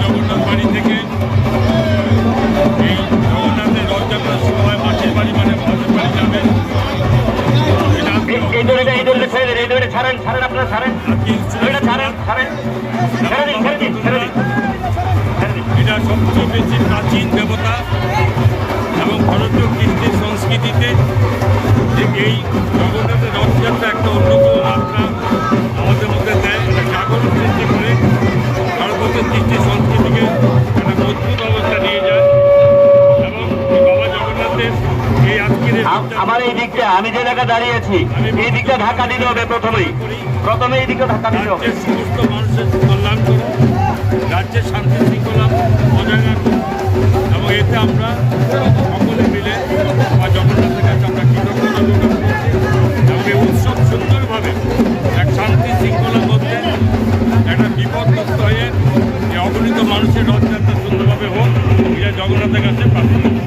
জগন্নাথ বাড়ি থেকে এই জগন্নাথের রথযাত্রা শুরু হয় মাসির বাড়ি মানে মহাদেব বাড়ি যাবেন এই ছাড়েন ছাড়েন আপনারা, ছাড়েন। দড়িটা ছাড়েন ছাড়েন। বেশি প্রাচীন দেবতা এবং ভারতীয় কৃষ্টি সংস্কৃতিতে যে এই জগন্নাথের রথযাত্রা একটা অন্যতম মাত্রা আমাদের মধ্যে দেয় একটা জাগরণ সৃষ্টি করে। ভারতবর্ষের কৃষ্টি সংস্কৃতিকে একটা মজবুত অবস্থা নিয়ে যায়। এবং বাবা জগন্নাথের এই আজকের আমার এই দিকটা আমি যে জায়গায় দাঁড়িয়ে আছি এই দিকটা ঢাকা দিতে হবে প্রথমেই। প্রথমে এই দিকটা ধাক্কা দিতে হবে। সমস্ত মানুষের কল্যাণ করুন। আমরা সকলে মিলে বা জগন্নাথের কাছে আমরা কৃতজ্ঞতা প্রকাশ করছি এবং এই উৎসব সুন্দরভাবে এক শান্তি শৃঙ্খলার মধ্যে, একটা বিপদগ্রস্ত হয়ে যে অগণিত মানুষের রথযাত্রা সুন্দরভাবে হোক এটা জগন্নাথের কাছে প্রার্থনা